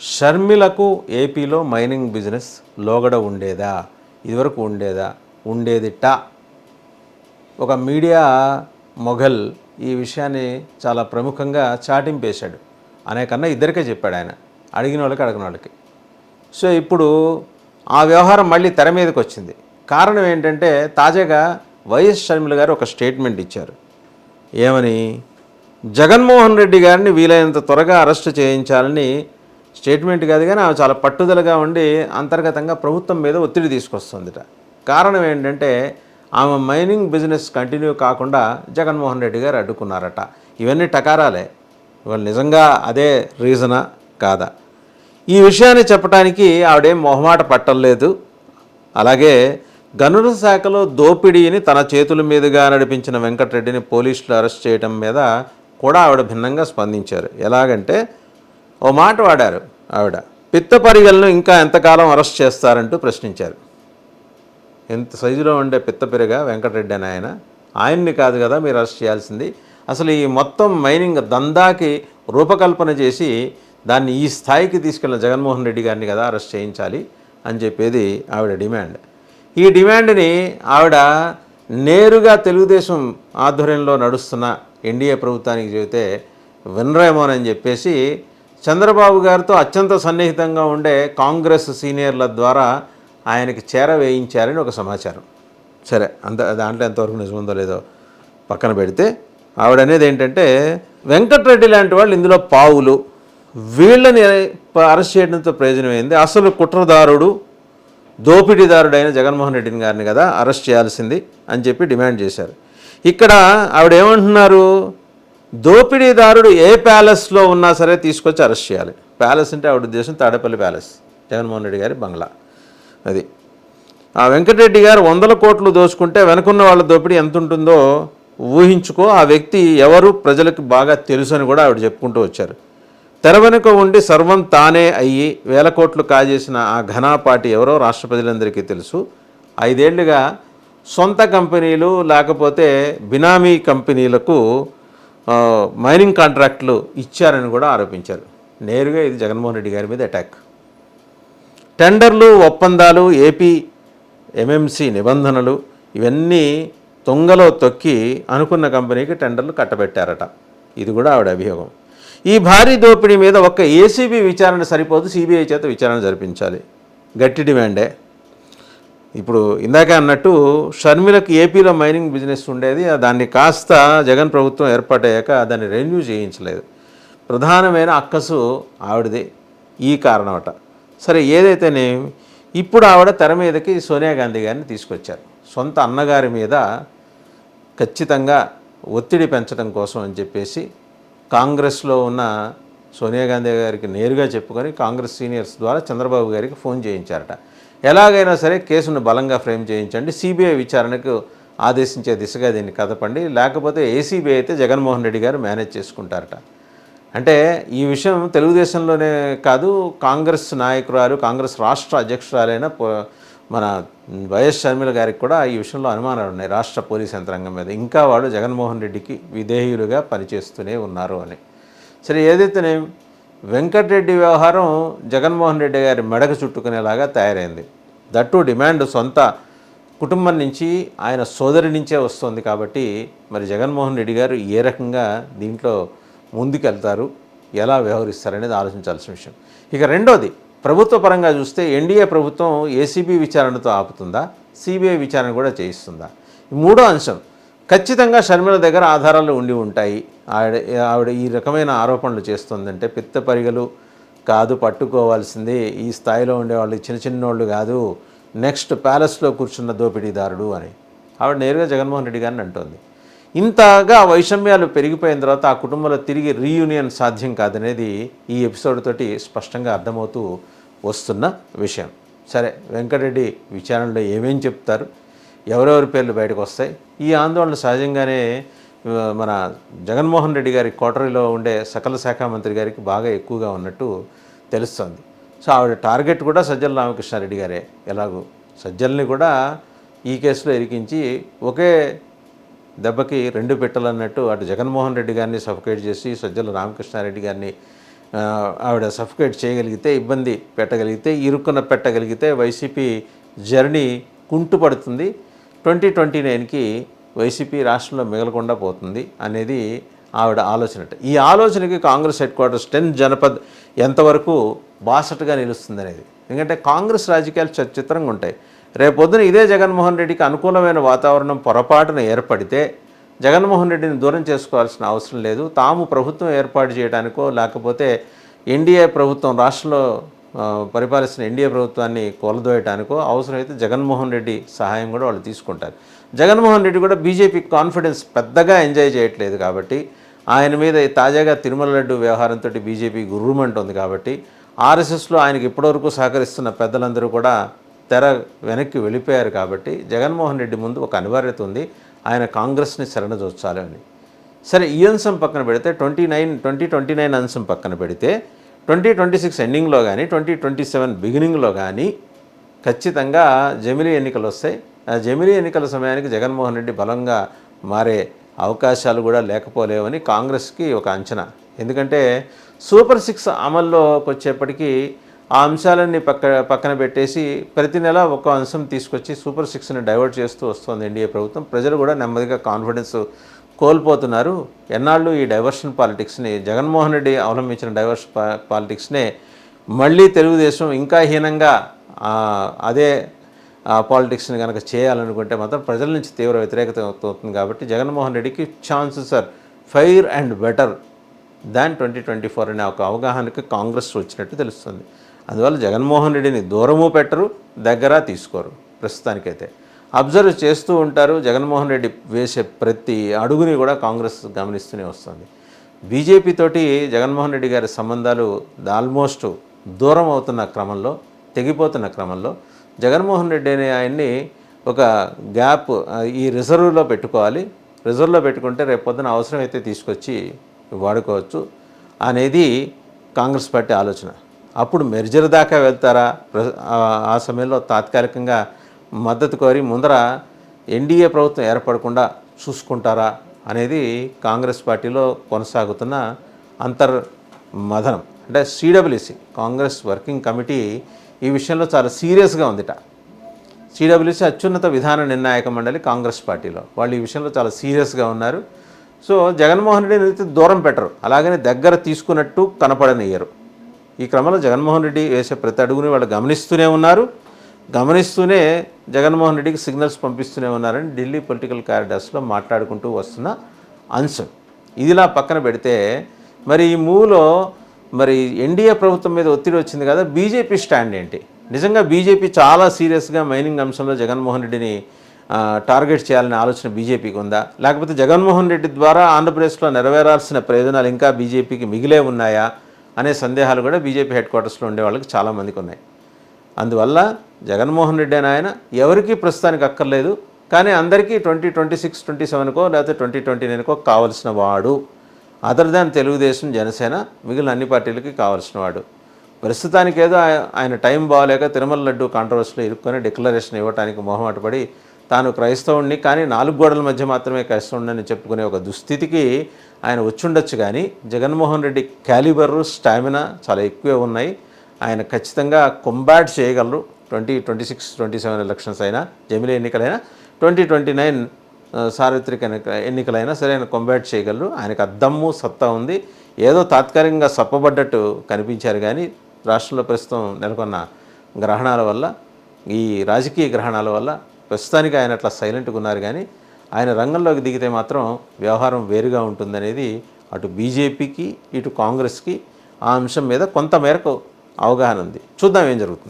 షర్మిలకు ఏపీలో mining business లోగడ ఉండేదా? ఇదివరకు ఉండేదా? ఉండేదిట. ఒక మీడియా మొఘల్ ఈ విషయాన్ని చాలా ప్రముఖంగా చాటింపేశాడు. అనేకన్నా ఇద్దరికే చెప్పాడు ఆయన. అడిగిన వాళ్ళకి అడిగిన వాళ్ళకి. సో ఇప్పుడు ఆ వ్యవహారం మళ్ళీ తెర మీదకి వచ్చింది. కారణం ఏంటంటే తాజాగా వైఎస్ షర్మిల గారు ఒక స్టేట్మెంట్ ఇచ్చారు. ఏమని? జగన్మోహన్ రెడ్డి గారిని వీలైనంత త్వరగా అరెస్ట్ చేయించాలని స్టేట్మెంట్ కాదు కానీ ఆమె చాలా పట్టుదలగా ఉండి అంతర్గతంగా ప్రభుత్వం మీద ఒత్తిడి తీసుకొస్తుందిట. కారణం ఏంటంటే ఆమె మైనింగ్ బిజినెస్ కంటిన్యూ కాకుండా జగన్మోహన్ రెడ్డి గారు అడ్డుకున్నారట. ఇవన్నీ టకారాలే. ఇవాళ నిజంగా అదే రీజనా కాదా? ఈ విషయాన్ని చెప్పడానికి ఆవిడేం మొహమాట పట్టలేదు అలాగే గనుల శాఖలో దోపిడీని తన చేతుల మీదుగా నడిపించిన వెంకటరెడ్డిని పోలీసులు అరెస్ట్ చేయడం మీద కూడా ఆవిడ భిన్నంగా స్పందించారు. ఎలాగంటే ఓ మాట వాడారు. ఆవిడ. పిత్తపరిగలను ఇంకా ఎంతకాలం అరెస్ట్ చేస్తారంటూ ప్రశ్నించారు. ఎంత సైజులో ఉండే పిత్తపెరుగ వెంకటరెడ్డి అని ఆయన ఆయన్ని కాదు కదా మీరు అరెస్ట్ చేయాల్సింది. అసలు ఈ మొత్తం మైనింగ్ దందాకి రూపకల్పన చేసి దాన్ని ఈ స్థాయికి తీసుకెళ్ళిన జగన్మోహన్ రెడ్డి గారిని కదా అరెస్ట్ చేయించాలి అని చెప్పేది ఆవిడ డిమాండ్. ఈ డిమాండ్ని ఆవిడ నేరుగా తెలుగుదేశం ఆధ్వర్యంలో నడుస్తున్న ఎన్డీఏ ప్రభుత్వానికి చెబితే వినరేమోనని చెప్పేసి చంద్రబాబు గారితో అత్యంత సన్నిహితంగా ఉండే కాంగ్రెస్ సీనియర్ల ద్వారా ఆయనకి చేర వేయించారని ఒక సమాచారం. సరే అంత దాంట్లో ఎంతవరకు నిజముందో లేదో పక్కన పెడితే ఆవిడ అనేది ఏంటంటే వెంకటరెడ్డి లాంటి వాళ్ళు ఇందులో పావులు. వీళ్ళని అరెస్ట్ చేయడంతో ప్రయోజనం ఏంది అసలు కుట్రదారుడు దోపిడీదారుడైన జగన్మోహన్ రెడ్డిని గారిని కదా అరెస్ట్ చేయాల్సింది అని చెప్పి డిమాండ్ చేశారు. ఇక్కడ ఆవిడ ఏమంటున్నారు? దోపిడీదారుడు ఏ ప్యాలెస్లో ఉన్నా సరే తీసుకొచ్చి అరెస్ట్ చేయాలి. ప్యాలెస్ అంటే ఆవిడ ఉద్దేశం తాడేపల్లి ప్యాలెస్. జగన్మోహన్ రెడ్డి గారి బంగ్లా. అది. ఆ వెంకటరెడ్డి గారు వందల కోట్లు దోచుకుంటే వెనుకున్న వాళ్ళ దోపిడీ ఎంత ఉంటుందో ఊహించుకో. ఆ వ్యక్తి ఎవరు ప్రజలకు బాగా తెలుసు అని కూడా ఆవిడ చెప్పుకుంటూ వచ్చారు. తెర వెనుక ఉండి సర్వం తానే అయ్యి వేల కోట్లు కాజేసిన ఆ ఘనాపాటి ఎవరో రాష్ట్ర ప్రజలందరికీ తెలుసు. ఐదేళ్ళుగా సొంత కంపెనీలు లేకపోతే బినామీ కంపెనీలకు మైనింగ్ కాంట్రాక్టులు ఇచ్చారని కూడా ఆరోపించారు. నేరుగా ఇది జగన్మోహన్ రెడ్డి గారి మీద అటాక్ టెండర్లు ఒప్పందాలు ఏపీ ఎంఎంసి నిబంధనలు ఇవన్నీ తొంగలో తొక్కి అనుకున్న కంపెనీకి టెండర్లు కట్టబెట్టారట. ఇది కూడా ఆవిడ అభియోగం. ఈ భారీ దోపిడీ మీద ఒక్క ఏసీబీ విచారణ సరిపోదు సిబిఐ చేత విచారణ జరిపించాలి. గట్టి డిమాండే. ఇప్పుడు ఇందాక అన్నట్టు షర్మిలకు ఏపీలో మైనింగ్ బిజినెస్ ఉండేది దాన్ని కాస్త జగన్ ప్రభుత్వం ఏర్పాటయ్యాక దాన్ని రెన్యూ చేయించలేదు. ప్రధానమైన అక్కసు ఆవిడది ఈ కారణమట. సరే ఏదైతేనే ఇప్పుడు ఆవిడ తెర మీదకి సోనియా గాంధీ గారిని తీసుకొచ్చారు. సొంత అన్నగారి మీద ఖచ్చితంగా ఒత్తిడి పెంచడం కోసం అని చెప్పేసి కాంగ్రెస్లో ఉన్న సోనియా గాంధీ గారికి నేరుగా చెప్పుకొని కాంగ్రెస్ సీనియర్స్ ద్వారా చంద్రబాబు గారికి ఫోన్ చేయించారట. ఎలాగైనా సరే కేసును బలంగా ఫ్రేమ్ చేయించండి. సిబిఐ విచారణకు ఆదేశించే దిశగా దీన్ని కదపండి. లేకపోతే ఏసీబీ అయితే జగన్మోహన్ రెడ్డి గారు మేనేజ్ చేసుకుంటారట. అంటే ఈ విషయం తెలుగుదేశంలోనే కాదు కాంగ్రెస్ నాయకురాలు కాంగ్రెస్ రాష్ట్ర అధ్యక్షురాలైన మన వైఎస్ షర్మిల గారికి కూడా ఈ విషయంలో అనుమానాలు ఉన్నాయి. రాష్ట్ర పోలీస్ యంత్రాంగం మీద. ఇంకా వాళ్ళు జగన్మోహన్ రెడ్డికి విధేయులుగా పనిచేస్తూనే ఉన్నారు అని. సరే ఏదైతేనే వెంకటరెడ్డి వ్యవహారం జగన్మోహన్ రెడ్డి గారి మెడకు చుట్టుకునేలాగా తయారైంది. దట్టు డిమాండ్ సొంత కుటుంబం నుంచి ఆయన సోదరి నుంచే వస్తుంది కాబట్టి మరి జగన్మోహన్ రెడ్డి గారు ఏ రకంగా దీంట్లో ముందుకెళ్తారు ఎలా వ్యవహరిస్తారనేది ఆలోచించాల్సిన విషయం. ఇక రెండోది ప్రభుత్వ పరంగా చూస్తే ఎన్డీఏ ప్రభుత్వం ఏసీబీ విచారణతో ఆపుతుందా సిబిఐ విచారణ కూడా చేయిస్తుందా? మూడో అంశం ఖచ్చితంగా షర్మిల దగ్గర ఆధారాలు ఉండి ఉంటాయి. ఆవిడ ఆవిడ ఈ రకమైన ఆరోపణలు చేస్తుందంటే పిత్త పరిగలు కాదు పట్టుకోవాల్సింది. ఈ స్థాయిలో ఉండేవాళ్ళు చిన్న చిన్నోళ్ళు కాదు. నెక్స్ట్ ప్యాలెస్లో కూర్చున్న దోపిడీదారుడు అని. ఆవిడ నేరుగా జగన్మోహన్ రెడ్డి గారిని అంటోంది. ఇంతగా వైషమ్యాలు పెరిగిపోయిన తర్వాత ఆ కుటుంబంలో తిరిగి రీయూనియన్ సాధ్యం కాదనేది ఈ ఎపిసోడ్ తోటి స్పష్టంగా అర్థమవుతూ వస్తున్న విషయం. సరే వెంకటరెడ్డి విచారణలో ఏమేం చెప్తారు? ఎవరెవరి పేర్లు బయటకు వస్తాయి? ఈ ఆందోళన సహజంగానే మన జగన్మోహన్ రెడ్డి గారి కోటరీలో ఉండే సకల శాఖ మంత్రి గారికి బాగా ఎక్కువగా ఉన్నట్టు తెలుస్తుంది. సో ఆవిడ టార్గెట్ కూడా సజ్జల రామకృష్ణారెడ్డి గారే. ఎలాగూ సజ్జల్ని కూడా ఈ కేసులో ఇరికించి ఒకే దెబ్బకి రెండు పెట్టాలన్నట్టు అటు జగన్మోహన్ రెడ్డి గారిని సఫకేట్ చేసి సజ్జల రామకృష్ణారెడ్డి గారిని ఆవిడ సఫకేట్ చేయగలిగితే ఇబ్బంది పెట్టగలిగితే ఇరుక్కున పెట్టగలిగితే వైసీపీ జర్నీ కుంటుపడుతుంది. ట్వంటీ ట్వంటీ నైన్కి వైసీపీ రాష్ట్రంలో మిగలకుండా పోతుంది అనేది ఆవిడ ఆలోచన. ఈ ఆలోచనకి Congress headquarters ten Janpath ఎంతవరకు బాసటగా నిలుస్తుంది అనేది. ఎందుకంటే కాంగ్రెస్ రాజకీయాలు చిత్రంగా ఉంటాయి. రేపొద్దున ఇదే జగన్మోహన్ రెడ్డికి అనుకూలమైన వాతావరణం పొరపాటున ఏర్పడితే జగన్మోహన్ రెడ్డిని దూరం చేసుకోవాల్సిన అవసరం లేదు. తాము ప్రభుత్వం ఏర్పాటు చేయడానికో లేకపోతే ఎన్డీఏ ప్రభుత్వం రాష్ట్రంలో పరిపాలిస్తున్న ఎన్డీఏ ప్రభుత్వాన్ని కోలదోయటానికో అవసరమైతే జగన్మోహన్ రెడ్డి సహాయం కూడా వాళ్ళు తీసుకుంటారు. జగన్మోహన్ రెడ్డి కూడా బీజేపీ కాన్ఫిడెన్స్ పెద్దగా ఎంజాయ్ చేయట్లేదు కాబట్టి ఆయన మీద తాజాగా తిరుమల లడ్డు వ్యవహారంతో బీజేపీ గుర్రుమంటుంది కాబట్టి ఆర్ఎస్ఎస్లో ఆయనకి ఇప్పటివరకు సహకరిస్తున్న పెద్దలందరూ కూడా తెర వెనక్కి వెళ్ళిపోయారు కాబట్టి జగన్మోహన్ రెడ్డి ముందు ఒక అనివార్యత ఉంది. ఆయన కాంగ్రెస్ని శరణజొచ్చాలి సరే ఈ అంశం పక్కన పెడితే twenty nine twenty twenty nine అంశం పక్కన పెడితే ట్వంటీ ట్వంటీ సిక్స్ ఎండింగ్లో కానీ ట్వంటీ ట్వంటీ సెవెన్ బిగినింగ్లో కానీ ఖచ్చితంగా జమిలీ ఎన్నికలు వస్తాయి. ఆ జమిలీ ఎన్నికల సమయానికి జగన్మోహన్ రెడ్డి బలంగా మారే అవకాశాలు కూడా లేకపోలేవని కాంగ్రెస్కి ఒక అంచనా. ఎందుకంటే సూపర్ సిక్స్ అమల్లోకి వచ్చేప్పటికీ ఆ అంశాలన్నీ పక్క పక్కన పెట్టేసి ప్రతి నెల ఒక అంశం తీసుకొచ్చి సూపర్ సిక్స్ని డైవర్ట్ చేస్తూ వస్తుంది ఎన్డీఏ ప్రభుత్వం. ప్రజలు కూడా నెమ్మదిగా కాన్ఫిడెన్స్ కోల్పోతున్నారు. ఎన్నాళ్ళు ఈ డైవర్షన్ పాలిటిక్స్ని జగన్మోహన్ రెడ్డి అవలంబించిన డైవర్షన్ పా- పాలిటిక్స్నే మళ్ళీ తెలుగుదేశం ఇంకా హీనంగా అదే పాలిటిక్స్ని కనుక చేయాలనుకుంటే మాత్రం ప్రజల నుంచి తీవ్ర వ్యతిరేకత అవుతుంది కాబట్టి జగన్మోహన్ రెడ్డికి chances are fair and better than twenty twenty four అనే ఒక అవగాహనకి కాంగ్రెస్ వచ్చినట్టు తెలుస్తుంది. అందువల్ల జగన్మోహన్ రెడ్డిని దూరము పెట్టరు దగ్గర తీసుకోరు ప్రస్తుతానికైతే. అబ్జర్వ్ చేస్తూ ఉంటారు. జగన్మోహన్ రెడ్డి వేసే ప్రతి అడుగుని కూడా కాంగ్రెస్ గమనిస్తూనే వస్తుంది. బీజేపీ తోటి జగన్మోహన్ రెడ్డి గారి సంబంధాలు ఆల్మోస్ట్ దూరం అవుతున్న క్రమంలో తెగిపోతున్న క్రమంలో జగన్మోహన్ రెడ్డి అనే ఆయన్ని ఒక గ్యాప్ ఈ రిజర్వ్లో పెట్టుకోవాలి. రిజర్వ్లో పెట్టుకుంటే రేపు పొద్దున అవసరమైతే తీసుకొచ్చి వాడుకోవచ్చు అనేది కాంగ్రెస్ పార్టీ ఆలోచన. అప్పుడు మెర్జర్ దాకా వెళ్తారా? ఆ సమయంలో తాత్కాలికంగా మద్దతు కోరి ముందర ఎన్డీఏ ప్రభుత్వం ఏర్పడకుండా చూసుకుంటారా అనేది కాంగ్రెస్ పార్టీలో కొనసాగుతున్న అంతర్ మదనం. అంటే సిడబ్ల్యూసి కాంగ్రెస్ వర్కింగ్ కమిటీ ఈ విషయంలో చాలా సీరియస్గా ఉందిట. సిడబ్ల్యూసి అత్యున్నత విధాన నిర్ణాయక మండలి కాంగ్రెస్ పార్టీలో. వాళ్ళు ఈ విషయంలో చాలా సీరియస్గా ఉన్నారు. సో జగన్మోహన్ రెడ్డిని అయితే దూరం పెట్టరు. అలాగని దగ్గర తీసుకున్నట్టు కనపడనియ్యరు. ఈ క్రమంలో జగన్మోహన్ రెడ్డి వేసే ప్రతి అడుగుని వాళ్ళు గమనిస్తూనే ఉన్నారు. గమనిస్తూనే జగన్మోహన్ రెడ్డికి సిగ్నల్స్ పంపిస్తూనే ఉన్నారని ఢిల్లీ పొలిటికల్ కారిడార్స్లో మాట్లాడుకుంటూ వస్తున్న అంశం. ఇదిలా పక్కన పెడితే మరి ఈ మూలో మరి ఎన్డీఏ ప్రభుత్వం మీద ఒత్తిడి వచ్చింది కదా బీజేపీ స్టాండ్ ఏంటి? నిజంగా బీజేపీ చాలా సీరియస్గా మైనింగ్ అంశంలో జగన్మోహన్ రెడ్డిని టార్గెట్ చేయాలనే ఆలోచన బీజేపీకి ఉందా? లేకపోతే జగన్మోహన్ రెడ్డి ద్వారా ఆంధ్రప్రదేశ్లో నెరవేరాల్సిన ప్రయోజనాలు ఇంకా బీజేపీకి మిగిలే ఉన్నాయా? అనే సందేహాలు కూడా బీజేపీ హెడ్ క్వార్టర్స్లో ఉండే వాళ్ళకి చాలామందికి ఉన్నాయి. అందువల్ల జగన్మోహన్ రెడ్డి అని ఆయన ఎవరికీ ప్రస్తుతానికి అక్కర్లేదు కానీ అందరికీ ట్వంటీ ట్వంటీ సిక్స్ ట్వంటీ సెవెన్కో లేకపోతే ట్వంటీ ట్వంటీ నైన్కో కావలసిన వాడు. అదర్ దాన్ తెలుగుదేశం జనసేన మిగిలిన అన్ని పార్టీలకి కావాల్సిన వాడు. ప్రస్తుతానికి ఏదో ఆయ- ఆయన టైం బాగాలేక తిరుమల లడ్డు కాంట్రవర్సీలో ఇరుక్కొని డిక్లరేషన్ ఇవ్వడానికి మొహమాటపడి తాను క్రైస్తవుణ్ణి కానీ నాలుగు గోడల మధ్య మాత్రమే క్రైస్తవుడిని చెప్పుకునే ఒక దుస్థితికి ఆయన వచ్చుండొచ్చు కానీ జగన్మోహన్ రెడ్డి క్యాలిబరు స్టామినా చాలా ఎక్కువే ఉన్నాయి. ఆయన ఖచ్చితంగా కొంబాట్ చేయగలరు. Twenty twenty six twenty seven elections అయినా జమిలీ ఎన్నికలైనా ట్వంటీ ట్వంటీ నైన్ సార్వత్రిక ఎన్నిక- ఎన్నికలైనా సరే ఆయన కొంబాట్ చేయగలరు. ఆయనకు అద్దమ్ము సత్తా ఉంది. ఏదో తాత్కాలికంగా సప్పబడ్డట్టు కనిపించారు కానీ రాష్ట్రంలో ప్రస్తుతం నెలకొన్న గ్రహణాల వల్ల ఈ రాజకీయ గ్రహణాల వల్ల ప్రస్తుతానికి ఆయన అట్లా సైలెంట్గా ఉన్నారు కానీ ఆయన రంగంలోకి దిగితే మాత్రం వ్యవహారం వేరుగా ఉంటుందనేది అటు బీజేపీకి ఇటు కాంగ్రెస్కి ఆ అంశం మీద కొంత మేరకు అవగాహన ఉంది. చూద్దాం ఏం జరుగుతుంది.